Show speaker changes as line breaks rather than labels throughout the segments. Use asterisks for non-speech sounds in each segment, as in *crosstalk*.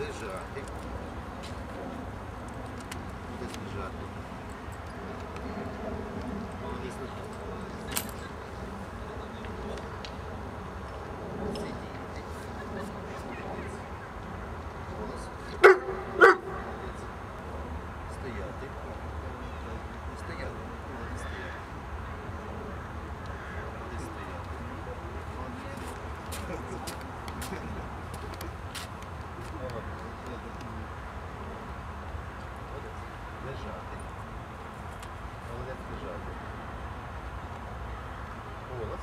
Лежати. Десь лежати. Молодець на Сидіти. Голос. Стояти. Стояти. Молодець стояти. Молодець стояти. Лежати. Молодець лежати. Голос.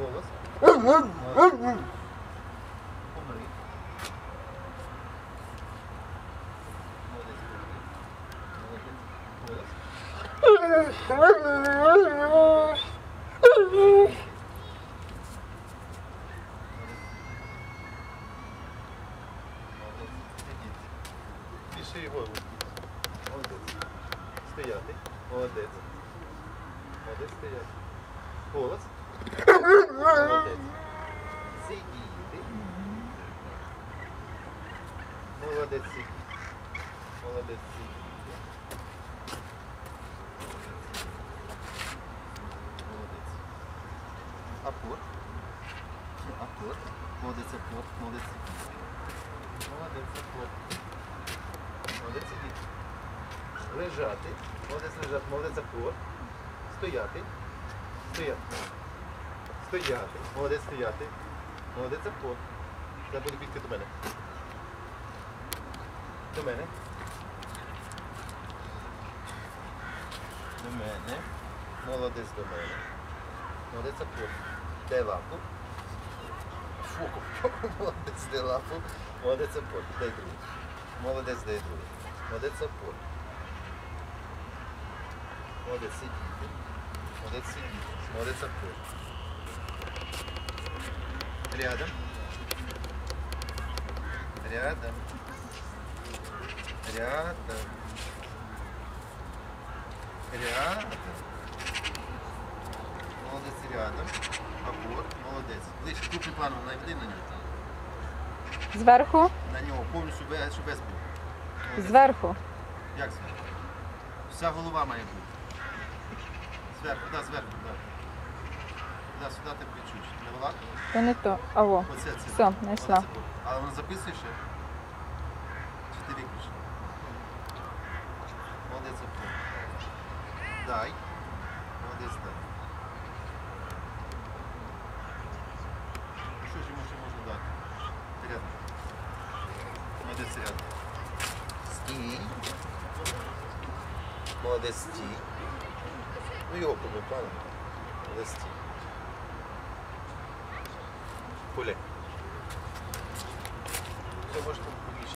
Голос. Помри. Молодець. Голос. Молодець. Сидіть. Більше його. Молодець. Стояти. Молодець. Молодець стояти. Голос. Молодець. Сидіти. Молодець сидіти. Молодець сидіти. Молодець. Апорт. Апорт. Молодець апорт. Молодець сидіти. Молодець апорт. Молодець сидіти. Лежати. Молодець лежати. Молодець апорт. Стояти. Стояти. Стояти. Молодець стояти. Молодець апорт. Треба буде бігти до мене. До мене. До мене. Молодець до мене. Молодець апорт. Дай лапу. Фу, *laughs* молодець дай лапу. Молодець апорт. Дай другу. Молодець дай другу. Молодець апорт. Молодець сидіти. Молодець сидіти. Молодець апорт. Рядом. Рядом. Рядом. Рядом. Молодець рядом. Апорт. Молодець. Ближче крупним планом наведи на нього.
Зверху?
На нього повністю без, без був.
Зверху.
Як зверху? Вся голова має бути. Зверху, да, зверху, да. Да, сюди ти чуть. Не була?
То не то. Аво.
Оце це.
Все, знайшла.
Але воно записує ще? Чи ти виключила? Молодець апорт. Дай. Молодець дай. Що ж йому ще можна дати? Рядом. Молодець рядом. Стій. Молодець стій. Ну його планом. Молодець стій. Гуляй. Все, можете